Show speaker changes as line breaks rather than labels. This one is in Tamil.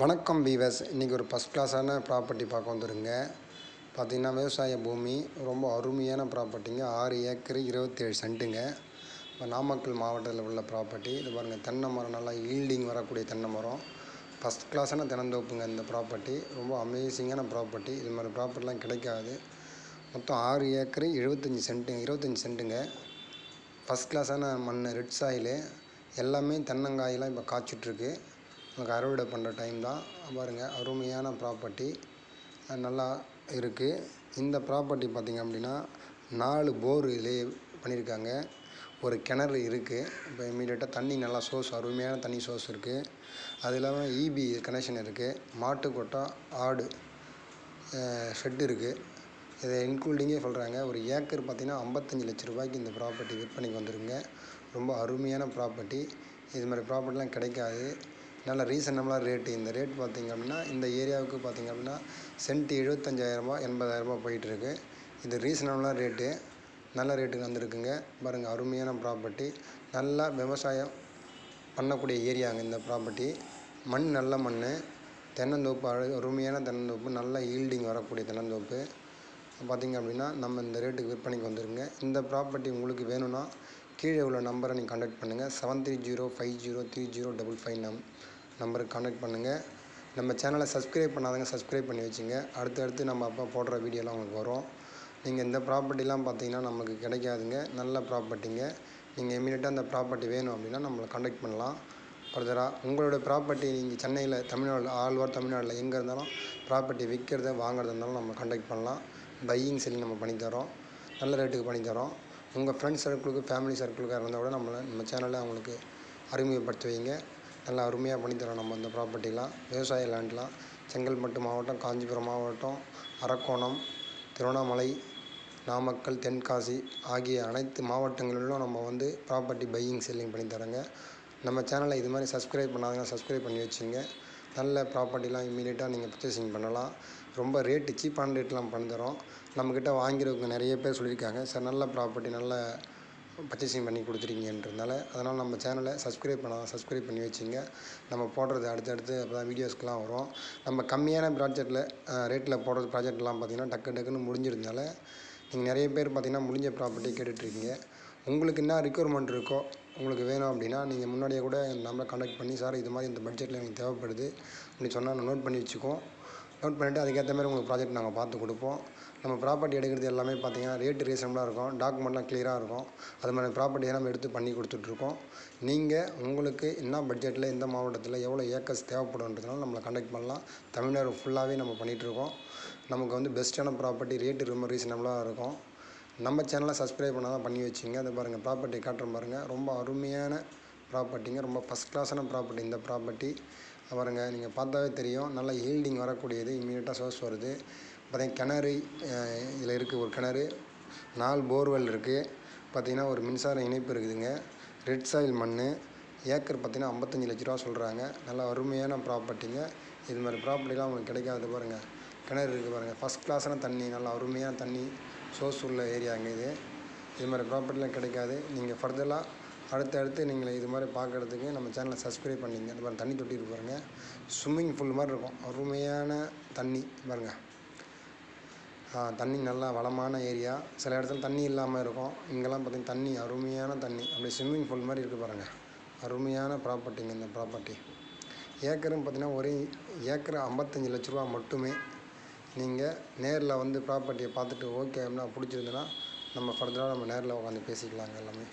வணக்கம் வீவர்ஸ். இன்றைக்கி ஒரு ஃபஸ்ட் கிளாஸான ப்ராப்பர்ட்டி பார்க்க வந்துருங்க. பார்த்திங்கன்னா விவசாய பூமி ரொம்ப அருமையான ப்ராப்பர்ட்டிங்க ஆறு ஏக்கர் இருபத்தேழு சென்ட்டுங்க. இப்போ நாமக்கல் மாவட்டத்தில் உள்ள ப்ராப்பர்ட்டி இது பாருங்கள் தென்னை மரம் நல்லா ஈல்டிங் வரக்கூடிய தென்னை மரம். ஃபஸ்ட் கிளாஸான தென்னந்தோப்புங்க இந்த ப்ராப்பர்ட்டி ரொம்ப அமேசிங்கான ப்ராப்பர்ட்டி இது மாதிரி ப்ராப்பர்ட்டிலாம் கிடைக்காது. மொத்தம் ஆறு ஏக்கர் எழுபத்தஞ்சி சென்ட்டுங்க இருபத்தஞ்சி சென்ட்டுங்க. ஃபஸ்ட் கிளாஸான மண் ரெட் சாயிலு எல்லாமே தென்னங்காயெலாம் இப்போ காய்ச்சிட்ருக்கு நமக்கு அறுவடை பண்ணுற டைம் தான். பாருங்கள் அருமையான ப்ராப்பர்ட்டி நல்லா இருக்குது இந்த ப்ராப்பர்ட்டி பார்த்திங்க அப்படின்னா நாலு போர் இதிலே பண்ணியிருக்காங்க ஒரு கிணறு இருக்குது இப்போ இமீடியட்டாக தண்ணி நல்லா சோர்ஸ் அருமையான தண்ணி சோர்ஸ் இருக்குது அது இல்லாமல் இபி கனெக்ஷன் இருக்குது மாட்டு கொட்டா ஆடு ஷெட் இருக்குது இதை இன்க்ளூடிங்கே சொல்கிறாங்க ஒரு ஏக்கர் பார்த்திங்கன்னா ஐம்பத்தஞ்சு லட்ச ரூபாய்க்கு இந்த ப்ராப்பர்ட்டி விற்பனைக்கு வந்துருங்க ரொம்ப அருமையான ப்ராப்பர்ட்டி இது மாதிரி ப்ராப்பர்ட்டிலாம் கிடைக்காது. நல்ல ரீசனபிளாக ரேட்டு இந்த ரேட் பார்த்திங்க அப்படின்னா இந்த ஏரியாவுக்கு பார்த்திங்க அப்படின்னா சென்ட் எழுபத்தஞ்சாயிரரூபா எண்பதாயிரரூபா போயிட்டுருக்கு. இது ரீசனபிளாக ரேட்டு நல்ல ரேட்டுக்கு வந்திருக்குங்க. பாருங்கள் அருமையான ப்ராப்பர்ட்டி நல்லா விவசாயம் பண்ணக்கூடிய ஏரியாங்க இந்த ப்ராப்பர்ட்டி மண் நல்ல மண். தென்னந்தோப்பு அழகு அருமையான தென்னந்தோப்பு. நல்ல ஈல்டிங் வரக்கூடிய தென்னந்தோப்பு. பார்த்திங்க அப்படின்னா நம்ம இந்த ரேட்டுக்கு விற்பனைக்கு வந்துருங்க. இந்த ப்ராப்பர்ட்டி உங்களுக்கு வேணும்னா கீழே உள்ள நம்பரை நீங்கள் காண்டாக்ட் பண்ணுங்கள் seven three zero five zero three zero double five நம் நம்பருக்கு காண்டாக்ட் பண்ணுங்கள் நம்ம சேனலை சப்ஸ்கிரைப் பண்ணாதங்க சப்ஸ்கிரைப் பண்ணி வச்சுங்க. அடுத்தடுத்து நம்ம அப்போ போடுற வீடியோலாம் உங்களுக்கு வரும். நீங்கள் இந்த ப்ராப்பர்ட்டிலாம் பார்த்தீங்கன்னா நமக்கு கிடைக்காதுங்க. நல்ல ப்ராப்பர்ட்டிங்க நீங்கள் இமீடியட்டாக அந்த ப்ராப்பர்ட்டி வேணும் அப்படின்னா நம்மளை கான்டாக்ட் பண்ணலாம். ஃபர்தராக உங்களோட ப்ராப்பர்ட்டி நீங்கள் சென்னையில் தமிழ்நாடு ஆல் ஓவர் தமிழ்நாட்டில் எங்கே இருந்தாலும் ப்ராப்பர்ட்டி விற்கிறத வாங்குறதா இருந்தாலும் நம்ம கான்டாக்ட் பண்ணலாம். பையிங் செல்லிங் நம்ம பண்ணித்தரோம் நல்ல ரேட்டுக்கு பண்ணித்தரோம் உங்கள் ஃப்ரெண்ட்ஸ் சர்க்கிளுக்கு ஃபேமிலி சர்க்கிளுக்காக இருந்தால் கூட நம்மளை நம்ம சேனலில் அவங்களுக்கு அறிமுகப்படுத்தி வைங்க. நல்லா அருமையாக பண்ணித்தரோம் நம்ம இந்த ப்ராப்பர்ட்டிலாம் விவசாய லேண்ட்லாம் செங்கல்பட்டு மாவட்டம் காஞ்சிபுரம் மாவட்டம் அரக்கோணம் திருவண்ணாமலை நாமக்கல் தென்காசி ஆகிய அனைத்து மாவட்டங்களிலும் நம்ம வந்து ப்ராப்பர்ட்டி பையிங் செல்லிங் பண்ணி தரோங்க. நம்ம சேனலை இது மாதிரி சப்ஸ்கிரைப் பண்ணாதீங்கன்னா சப்ஸ்கிரைப் பண்ணி வச்சுங்க. நல்ல ப்ராப்பர்ட்டிலாம் இம்மீடியட்டாக நீங்கள் பர்ச்சேசிங் பண்ணலாம். ரொம்ப ரேட்டு சீப்பான ரேட்லாம் பண்ணுறோம் நம்மக்கிட்ட வாங்கிறவங்க நிறைய பேர் சொல்லியிருக்காங்க. சார் நல்ல ப்ராப்பர்ட்டி நல்ல பர்ச்சேசிங் பண்ணி கொடுத்துருக்கீங்கன்றதுனால அதனால் நம்ம சேனலை சப்ஸ்கிரைப் பண்ணால் சப்ஸ்கிரைப் பண்ணி வச்சுங்க. நம்ம போடுறது அடுத்தடுத்து அப்போ தான் வீடியோஸ்க்கெலாம் வரும். நம்ம கம்மியான ப்ராஜெக்டில் ரேட்டில் போடுறது ப்ராஜெக்ட்லாம் பார்த்திங்கன்னா டக்கு டக்குன்னு முடிஞ்சிருந்தனால நீங்கள் நிறைய பேர் பார்த்திங்கன்னா முடிஞ்ச ப்ராப்பர்ட்டி கேட்டுட்ருக்கீங்க. உங்களுக்கு என்ன ரிக்குவயர்மெண்ட் இருக்கோ உங்களுக்கு வேணும் அப்படின்னா நீங்கள் முன்னாடியே கூட நம்பரை காண்டாக்ட் பண்ணி சார் இது மாதிரி இந்த பட்ஜெட்டில் எனக்கு தேவைப்படுது. அப்படின்னு சொன்னால் நான் நோட் பண்ணி வச்சுக்கோம் நோட் பண்ணிவிட்டு அதுக்கேற்ற மாதிரி உங்களுக்கு ப்ராஜெக்ட் நாங்கள் பார்த்து கொடுப்போம். நம்ம ப்ராப்பர்ட்டி எடுக்கிறது எல்லாமே பார்த்தீங்கன்னா ரேட்டு ரீசனபிளாக இருக்கும். டாக்குமெண்ட்லாம் கிளியராக இருக்கும். அது மாதிரி ப்ராப்பர்ட்டியை நம்ம எடுத்து பண்ணி கொடுத்துட்ருக்கோம். நீங்கள் உங்களுக்கு என்ன பட்ஜெட்டில் எந்த மாவட்டத்தில் எவ்வளோ ஏக்கர்ஸ் தேவைப்படுன்றதுனால நம்மளை கண்டக்ட் பண்ணலாம். தமிழ்நாடு ஃபுல்லாகவே நம்ம பண்ணிகிட்ருக்கோம் நமக்கு வந்து பெஸ்ட்டான ப்ராப்பர்ட்டி ரேட்டு ரொம்ப ரீசனபிளாக இருக்கும். நம்ம சேனலை சப்ஸ்கிரைப் பண்ணால் தான் பண்ணி வச்சுங்க. அது பாருங்கள் ப்ராப்பர்ட்டி காட்டுற பாருங்கள் ரொம்ப அருமையான ப்ராப்பர்ட்டிங்க ரொம்ப ஃபஸ்ட் கிளாஸான ப்ராப்பர்ட்டி இந்த ப்ராப்பர்ட்டி பாருங்கள் நீங்கள் பார்த்தாவே தெரியும். நல்லா ஈல்டிங் வரக்கூடியது. இம்மீடியட்டாக சோர்ஸ் வருது. பார்த்தீங்கன்னா கிணறு இதில் இருக்குது ஒரு கிணறு. நாலு போர்வெல் இருக்குது பார்த்திங்கன்னா ஒரு மின்சார இணைப்பு இருக்குதுங்க. ரெட் சாயில் மண் ஏக்கர் பார்த்திங்கன்னா ஐம்பத்தஞ்சு லட்ச ரூபா சொல்கிறாங்க நல்லா அருமையான ப்ராப்பர்ட்டிங்க இது மாதிரி ப்ராப்பர்ட்டிலாம் உங்களுக்கு கிடைக்காது பாருங்கள் கிணறு இருக்குது பாருங்கள் ஃபஸ்ட் கிளாஸான தண்ணி. நல்லா அருமையான தண்ணி. சோர்ஸ் உள்ள ஏரியாங்க இது. இது மாதிரி ப்ராப்பர்ட்டிலாம் கிடைக்காது. நீங்கள் ஃபர்தராக அடுத்து அடுத்து நீங்கள் இது மாதிரி பார்க்குறதுக்கு நம்ம சேனலை சப்ஸ்கிரைப் பண்ணிங்க இந்த மாதிரி தண்ணி தொட்டிட்டு பாருங்கள் ஸ்விம்மிங் பூல் மாதிரி இருக்கும். அருமையான தண்ணி பாருங்கள் தண்ணி நல்லா வளமான ஏரியா சில இடத்துல தண்ணி இல்லாமல் இருக்கும். இங்கெல்லாம் பார்த்திங்கன்னா தண்ணி அருமையான தண்ணி. அப்படியே ஸ்விம்மிங் பூல் மாதிரி இருக்குது பாருங்கள் அருமையான ப்ராப்பர்ட்டிங்க இந்த ப்ராப்பர்ட்டி ஏக்கரும் பார்த்திங்கன்னா ஒரே ஏக்கர் ஐம்பத்தஞ்சு லட்ச ரூபா மட்டுமே நீங்கள் நேரில் வந்து ப்ராப்பர்ட்டியை பார்த்துட்டு ஓகே அப்படின்னா பிடிச்சிருந்துன்னா நம்ம ஃபர்தராக நம்ம நேரில் உட்காந்து பேசிக்கலாங்க எல்லாமே.